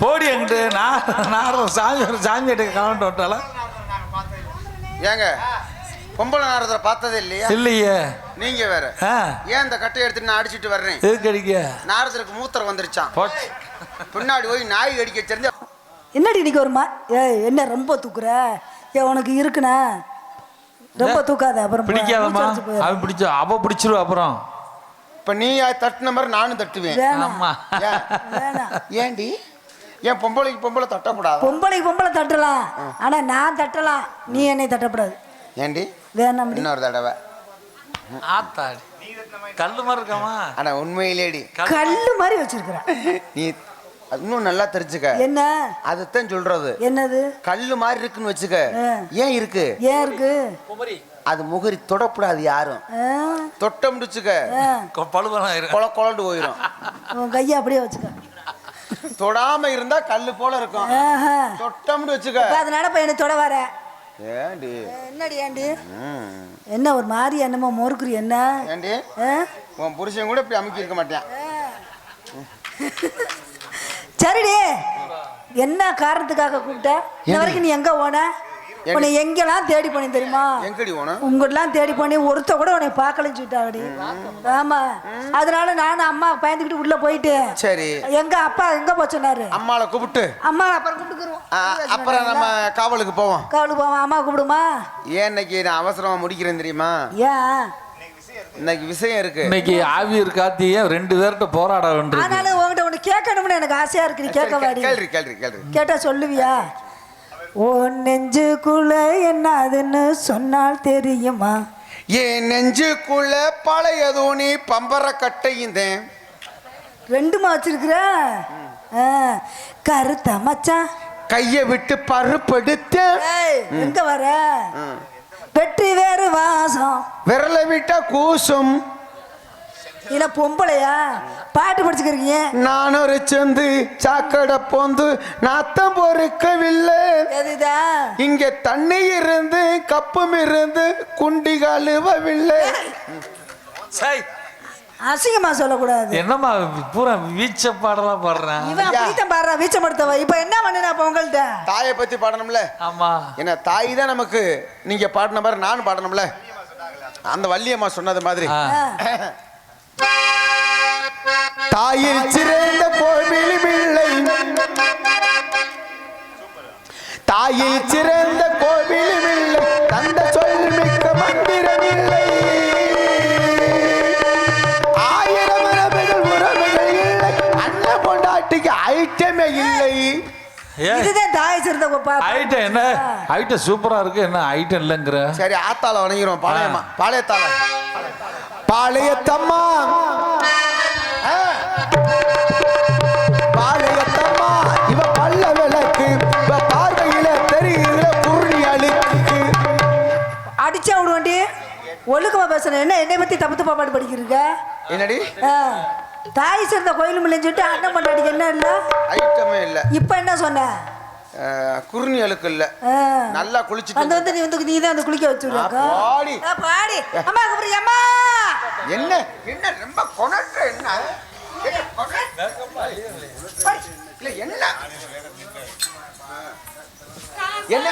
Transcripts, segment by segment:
போடி என்கிட்ட. நான் நான் சாமி சாமி கிட்ட கலந்து விட்டால ஏங்க பொம்பளை நாரதரை பார்த்ததே இல்லையா? இல்லையே. நீங்க வேற. ஆ. ஏன் இந்த கட்டையை எடுத்துட்டு நான் அடிச்சிட்டு வர்றேன்? எதுக்கு அடிக்க? நாரதருக்கு மூத்திரம் வந்துருச்சான் பின்னாடி போய் நாய் கடிக்க தெரிஞ்ச என்னடி இன்னைக்கு வருமா ஏய் என்ன ரொம்ப தூக்குற? ஏ உனக்கு இருக்குண்ணா. ரொம்ப தூக்காத அப்புறம் போயிரும். அவன் பிடிச்ச அவ பிடிச்சிருவா அப்புறம். இப்ப நீ தட்டின மாதிரி நானும் தட்டுவேன். ஆமா. ஏண்டி ஏன் பொம்பளைக்கு பொம்பளை தட்டக்கூடாது? பொம்பளைக்கு பொம்பளை தட்டலாம். ஆனா நான் தட்டலாம். நீ என்னை தட்டக்கூடாது. ஏண்டி வேணாம். இன்னொரு தடவை. ஆத்தாடி. கல்லு மாதிரி இருக்காமா? ஆனா உண்மையிலேடி. கல்லு மாதிரி. வச்சிருக்கிற நீ இன்னும் நல்லா தெரிஞ்சுக்க. என்ன? அதுதான் சொல்றது. என்னது? கல்லு மாதிரி இருக்குன்னு வச்சுக்க. ஏன் இருக்கு? ஏன் இருக்கு? அது முகரி தொடக்கூடாது யாரும். தொட்ட முடிச்சுக்க. இருக்கு கொல கொலண்டு போயிடும் உன் கையை அப்படியே வச்சுக்க. தொடாம இருந்தா கல்லு போல இருக்கும். தொட்டம்னு வச்சுக்க. அதனால இப்ப என்னை தொட வர. ஏண்டி? என்னடி ஏண்டி. என்ன ஒரு மாதிரி என்னமோ மொறுக்குறி என்ன? ஏண்டி? உன் புருஷன் கூட இப்படி அமுக்கி இருக்க மாட்டேன் சரிடி. என்ன காரணத்துக்காக கூப்பிட்ட? இன்ன வரைக்கும் நீ எங்க போன? உன்னை எங்கெல்லாம் தேடி போனேன் தெரியுமா? எங்கடி உங்கள்லாம் தேடி போனே ஒருத்த கூட உன்னை பார்க்கலன்னு சொல்லிட்டாடி ஆமா. அதனால நானும் அம்மா பயந்துக்கிட்டு உள்ள போயிட்டு சரி. எங்க அப்பா எங்க போய் சொன்னாரு? அம்மாளை கூப்பிட்டு. அம்மா அப்புறம் கூப்பிட்டுக்குறோம். அப்புறம் நம்ம காவலுக்கு போவோம். கவலை போவான் அம்மா கூப்பிடுமா? ஏன் இன்னைக்கு நான் அவசரமா முடிக்கிறேன் தெரியுமா? ஏன்? இன்னைக்கு விஷயம் இருக்கு. இன்னைக்கு ஆவியர் காத்திய ரெண்டு பேர்கிட்ட போராட வேண்டியிருக்கு. ஆனாலும் உங்ககிட்ட ஒன்று கேட்கணும்னு எனக்கு ஆசையா இருக்கு. நீ கேட்க வாடி. கேள்வி கேள்வி கேள்வி. கேட்டா சொல்லுவியா? ஓ நெஞ்சுக்குள்ள என்னதுன்னு சொன்னால் தெரியுமா? என் நெஞ்சுக்குள்ள பழைய தோணி பம்பர கட்டையுந்தேன் ரெண்டுமா வச்சிருக்கிற? கருத்த மச்சான்? கைய விட்டு பருப்படுத்தேன் ஏய், எங்க வர? வெற்றி வேறு வாசம். விரலை விட்டா கூசும். இல்ல பொம்பளையா? பாட்டு படிச்சுக்கிறீங்க நான் ஒரு செந்து சாக்கடை போந்து நாத்தம் பொறுக்கவில்லை. எதுதான் இங்க தண்ணி இருந்து கப்பும் இருந்து குண்டி கழுவவில்லை. சை. அசிங்கமா சொல்லக்கூடாது. என்னம்மா பூரா வீச்ச பாடலாம் பாடுறேன் இவன் அப்படித்தான் பாடுறா வீச்சப்படுத்தவ இப்ப என்ன பண்ணினா உங்கள்ட்ட? தாயை பத்தி பாடணும்ல? ஆமா. என்ன தாய் தான் நமக்கு நீங்க பாடின மாதிரி நானும் பாடணும்ல? அந்த வள்ளியம்மா சொன்னது மாதிரி. தாயில் சிறந்த கோவில் இல்லை தாயில் சிறந்த கோவில் இல்லை தந்த சொல் மிக்க மந்திரம் இல்லை. ஆயிரம் உறவுகள் உறவுகள் இல்லை. அண்ணன் பொண்டாட்டிக்கு ஐட்டமே இல்லை. இதுதான் தாய் சிறந்த பா- ஐட்டம் என்ன? ஐட்டம் சூப்பரா இருக்கு. என்ன ஐட்டம் இல்லைங்கிற? சரி ஆத்தால வணங்கிரும் பாளையம்மா. பாளையத்தால பாளையத்தம்மா. பாளையத்தம்மா இவ பல்ல விளக்கு இவ பார்வையில தெரியுற குருணி அழுக்கு அடிச்சா விடுவாண்டி. ஒழுக்கமா பேசுறேன் என்ன என்னை பத்தி தப்பு தப்பா பாட்டு படிக்கிறீங்க? என்னடி. தாய் சிறந்த கோயில் இல்லைன்னு சொல்லிட்டு அண்ணன் பண்ணாடிக்கு என்ன இல்ல? ஐட்டமே இல்ல. இப்ப என்ன சொன்ன? ஆ, குருணி அழுக்கு இல்ல. ஆ. நல்லா குளிச்சுட்டு வந்து நீ வந்து நீ தான் வந்து குளிக்க வச்சுருக்கா பாடி. பாடி. அம்மா கூப்பிடுறீ அம்மா. என்ன? என்ன ரொம்ப கொணற்ற என்ன? இல்ல என்ன? என்ன?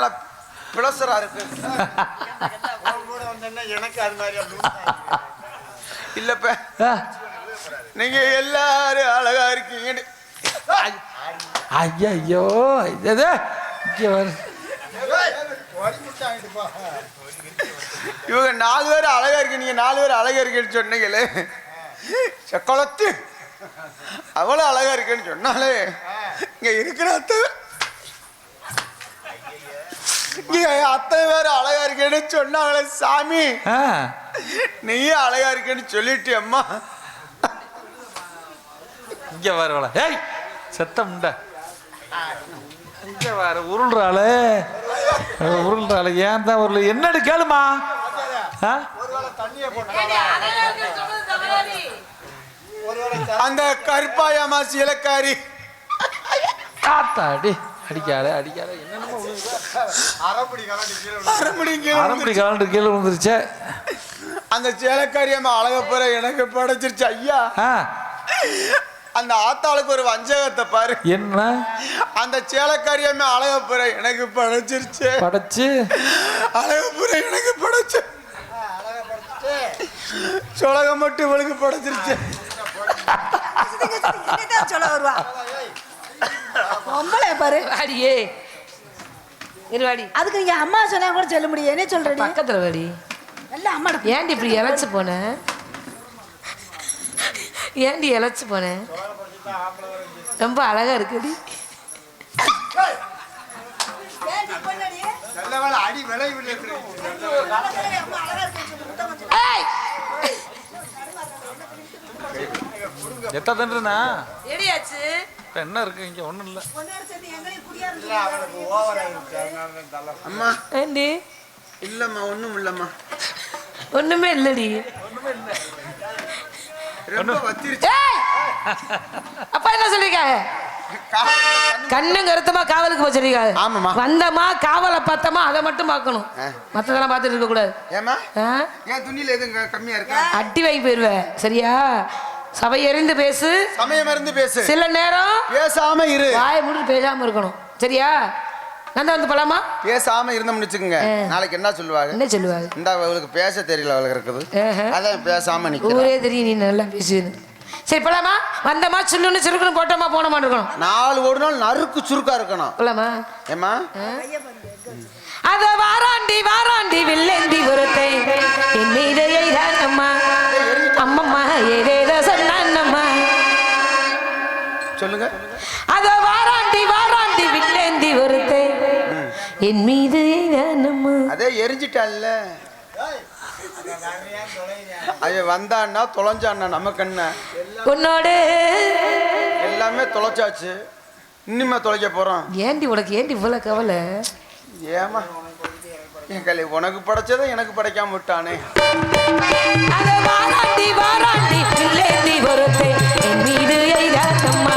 நாளா பிளசரா இருக்கு. இல்லப்ப ஆ, நீங்க எல்லாரும் அழகா இருக்கீங்க ஐயையோ இது இவங்க நாலு பேர் அழகா இருக்கு நீங்க நாலு பேர் அழகா இருக்குன்னு சொன்னீங்களே. செக்கொளத்து அவ்வளவு அழகா இருக்குன்னு சொன்னாலே இங்க இருக்கிற அத்தை இங்க அத்தை வேற அழகா இருக்கேன்னு சொன்னாங்களே சாமி. ஆ. நீயும் அழகா இருக்கேன்னு சொல்லிட்டு அம்மா. இங்கே வரவள ஏய் சத்தம் உண்ட இங்கே வர உருள்றாளே. உருள்றாளே. ஏன் தான் உருள்? என்னன்னு கேளுமா? அந்த கருப்பாயம்மா சீலக்காரி காத்தாடி. அடிக்காத அடிக்காத அரைப்படி கலண்டு கீழே விழுந்துருச்சே அந்த சேலக்காரி அம்மா அழகப்புற எனக்கு படைச்சிருச்சு ஐயா அந்த ஆத்தாளுக்கு ஒரு வஞ்சகத்தை பாரு என்ன அந்த சேலக்காரி அம்மா அழகப்புற எனக்கு படைச்சிருச்சு படைச்சு அழகப்புற எனக்கு படைச்சு சொலகம் மட்டும் இவளுக்கு படைச்சிருச்சு என்னதான் சொல்ல வருவா பொம்பளை பாரு. வாடியே. இருவாடி அதுக்கு நீங்க அம்மா சொன்னா கூட சொல்ல முடியும் என்ன சொல்றடி பக்கத்துல வாடி. நல்ல அம்மா ஏன்டி இப்படி இழைச்சு போன? ஏன்டி இழைச்சு போன? ரொம்ப அழகா இருக்குடி. அடி விலை ஏய்! எத்த தண்டுனா எடியாச்சு. என்ன இருக்கு? இங்கே ஒன்றும் இல்லை. அம்மா. ஏண்டி? இல்லம்மா ஒண்ணும் இல்லம்மா. ஒண்ணுமே இல்லடி. ரொம்ப வத்திருச்சு. ஏய்! அப்பா என்ன சொல்லிருக்காங்க? கண்ணும் கருத்துமா காவலுக்கு வச்சிருக்காங்க ஆமாம்மா. வந்தமா காவலை பார்த்தமா அதை மட்டும் பார்க்கணும். மத்ததெல்லாம் பார்த்துட்டு இருக்க கூடாது ஏமா ஆ? ஏன் துணியில எதுவும் கம்மியா இருக்கா? அட்டி வை போயிருவேன் சரியா? சபை எறிந்து பேசு. சமயம் மருந்து பேசு. சில நேரம் பேசாம இரு. வாயை மூடி பேசாம இருக்கணும். சரியா? நந்தா வந்து போலாமா? பேசாம இருந்தோம்னு வச்சுக்கோங்க. நாளைக்கு என்ன சொல்லுவாங்க? என்ன சொல்லுவாங்க? இந்த அவளுக்கு பேச தெரியல அவளுக்கு இருக்குது. அதான் பேசாம நிக்கிறேன் ஊரே தெரியும் நீ நல்லா பேசுவேன்னு. சரி போலாமா? வந்தமா சுண்ணுன்னு சுருக்கணும் போட்டோமா போனோமா இருக்கணும். நாலு ஒரு நாள் நறுக்கு சுருக்கா இருக்கணும். போலாமா? ஏமா அத வாராண்டி வாராண்டி வில்லேந்தி ஒருத்தை என் மீது எய்தானம்மா அம்மம்மா ஏதேதோ சொல்லுங்க. அத வாராண்டி வாராண்டி வில்லேந்தி ஒருத்தை. என் மீது அதே எரிஞ்சிட்டான்ல. அவன் வந்தான்னா தொலைஞ்சான்னா நமக்கு என்ன? உன்னோடு எல்லாமே தொலைச்சாச்சு. இன்னுமே தொலைக்க போறோம். ஏண்டி உனக்கு ஏண்டி இவ்வளவு கவலை? ஏமா என் கலை உனக்கு படைச்சதை எனக்கு படைக்காம விட்டானே. அத வாராண்டி வாராண்டி ஒருத்தை. மீது எய்தானம்மா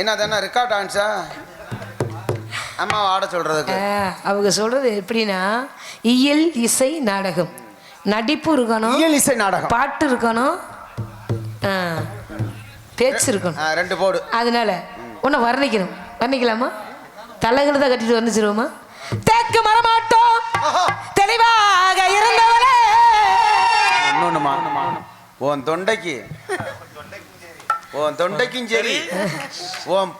என்ன என்ன ரெக்கார்ட் டான்ஸா அம்மாவை ஆட சொல்றதுக்கு. அவங்க சொல்றது எப்படின்னா இயல் இசை நாடகம். நடிப்பு இருக்கணும் இயல் இசை நாடகம். பாட்டு இருக்கணும் பேச்சு இருக்கணும். ரெண்டு போடு. அதனால உன்னை வர்ணிக்கணும். வர்ணிக்கலாமா? தலைகளை தான் கட்டிட்டு வர்ணிச்சிருவோமா? தேக்கு மரமாட்டோம் தெளிவாக இருந்தவளே. உன் தொண்டைக்கு உன் தொண்டைக்கும் சரி. உன்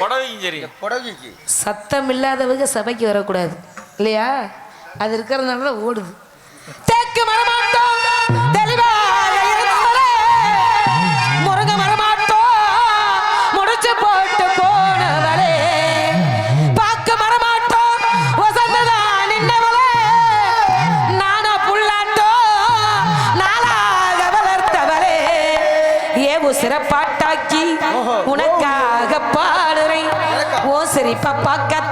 புடவையும் சரி. புடவைக்கு சத்தம் இல்லாதவங்க சபைக்கு வரக்கூடாது. இல்லையா? அது இருக்கிறதுனால தான் ஓடுது. தேக்கு மரமாட்டோம். ஓ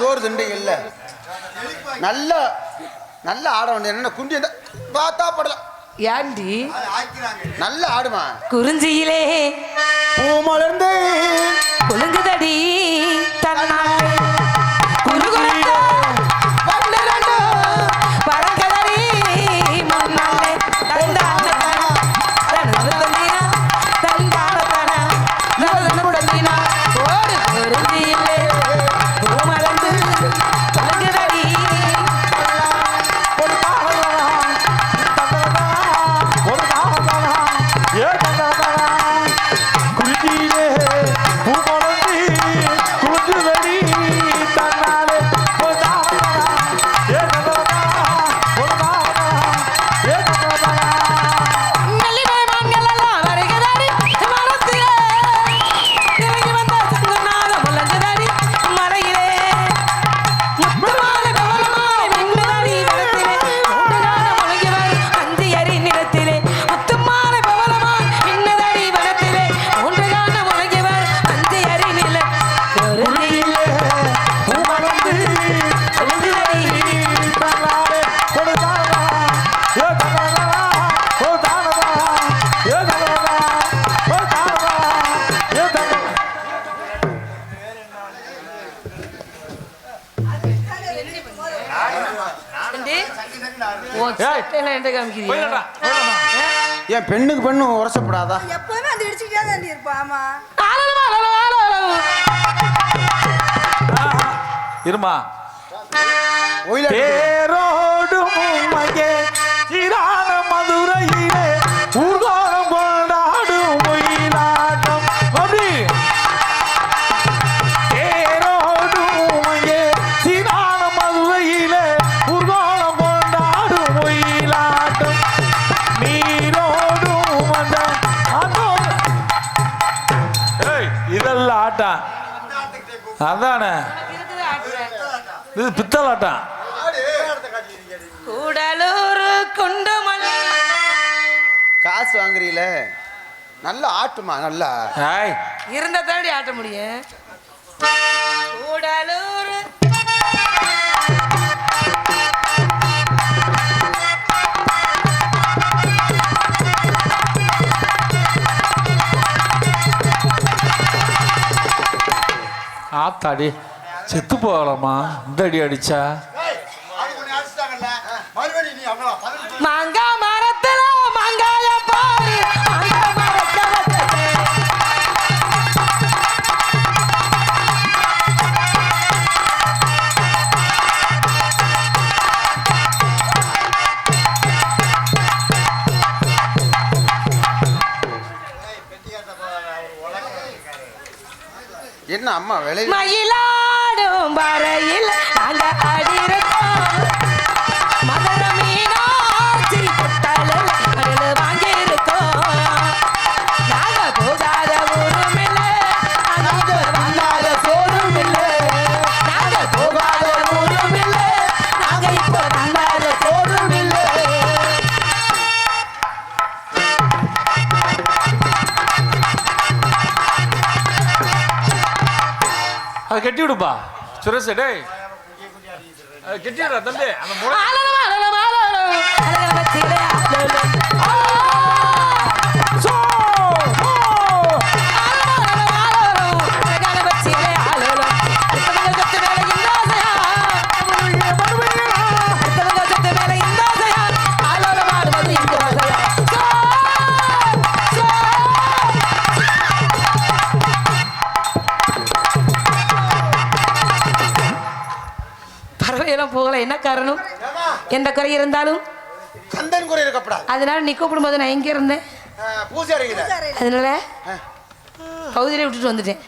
சோறு திண்டு இல்ல. நல்ல நல்ல ஆட வேண்டிய என்ன? குண்டி பார்த்தா படலாம் ஏண்டி? நல்ல ஆடுமா? குறிஞ்சியிலே பூ மலர்ந்து குலுங்குதடி தன்னாலே. போயிடலாம், போயிடலாம். ஏன் பெண்ணுக்கு பெண்ணு உரசப்படாதா? எப்பவுமே அந்த இடிச்சுக்கிட்டே தான் இருப்பா ஆமா. ஆளலமா, ஆளலமா, ஆளலமா. இருமா. தேரோடும் மகே ஆட்டம் அதானே? இது பித்தலாட்டம். கூடலூர் குண்டுமல்லி காசு வாங்குறீல? நல்ல ஆட்டுமா நல்லா? இருந்த தாண்டி ஆட்ட முடியும். கூடலூர் ஆத்தாடி செத்து போகலாமா? இந்த அடி அடிச்சா? அம்மா விளைய மயிலாடும் வரையில் கட்டி விடுப்பா சுரேஷ் டேய். அதை கட்டி விடுறா தம்பி. அந்த முளை என்ன காரணம்? எந்த குறை இருந்தாலும்? கந்தன் குறை இருக்கப்படாது. அதனால நீ கூப்பிடும்போது நான் எங்க இருந்தேன்? அதனால பகுதியிலே விட்டுட்டு வந்துட்டேன்.